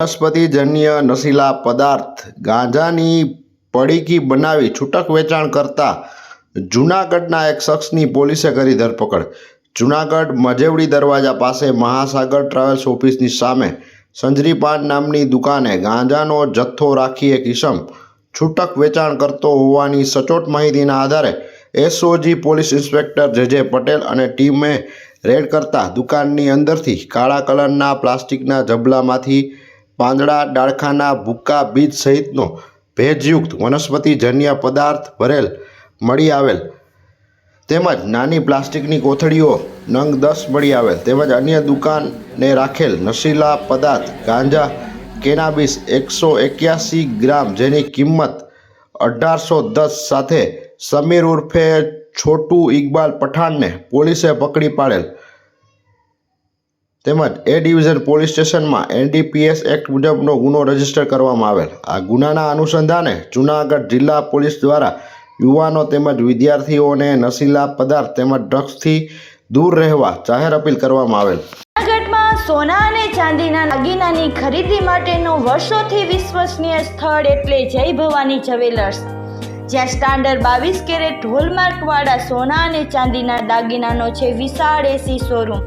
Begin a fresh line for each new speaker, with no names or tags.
વનસ્પતિજન્ય નશીલા પદાર્થ ગાંજાની પડીકી બનાવી છૂટક વેચાણ કરતા જૂનાગઢના એક શખ્સની પોલીસે કરી ધરપકડ. જૂનાગઢ મજેવડી દરવાજા પાસે મહાસાગર ટ્રાવેલ્સ ઓફિસની સામે સંજરીપાન નામની દુકાને ગાંજાનો જથ્થો રાખી એક ઇસમ છૂટક વેચાણ કરતો હોવાની સચોટ માહિતીના આધારે એસઓજી પોલીસ ઇન્સ્પેક્ટર જે જે પટેલ અને ટીમે રેડ કરતા દુકાનની અંદરથી કાળા કલરના પ્લાસ્ટિકના ઝબલામાંથી પાંદડા, ડાળખાના, ભૂક્કા, બીજ સહિતનો ભેજયુક્ત વનસ્પતિજન્ય પદાર્થ ભરેલ મળી આવેલ. તેમજ નાની પ્લાસ્ટિકની કોથળીઓ નંગ દસ મળી આવેલ. તેમજ અન્ય દુકાને રાખેલ નશીલા પદાર્થ, ગાંજા, કેનાબીસ એકસો એક્યાસી ગ્રામ જેની કિંમત અઢારસો દસ સાથે સમીર ઉર્ફે છોટુ ઇકબાલ પઠાણને પોલીસે પકડી પાડેલ. તેમજ એ ડિવિઝન પોલીસ સ્ટેશનમાં એનડીપીએસ એક્ટ મુજબનો ગુનો રજિસ્ટર કરવામાં આવેલ. આ ગુનાના અનુસંધાને જૂનાગઢ જિલ્લા પોલીસ દ્વારા યુવાનો તેમજ વિદ્યાર્થીઓને નશીલા પદાર્થ તેમજ ડ્રગ્સથી દૂર રહેવા જાહેર અપીલ કરવામાં આવેલ.
સોના અને ચાંદીના દાગીનાની ખરીદી માટેનું વર્ષોથી વિશ્વસનીય સ્થળ એટલે જય ભવાની જ્વેલર્સ. જ્યાં સ્ટાન્ડર્ડ બાવીસ કેરેટ હોલમાર્કવાળા સોના અને ચાંદીના દાગીનાનો છે વિશાળ એસી શોરૂમ.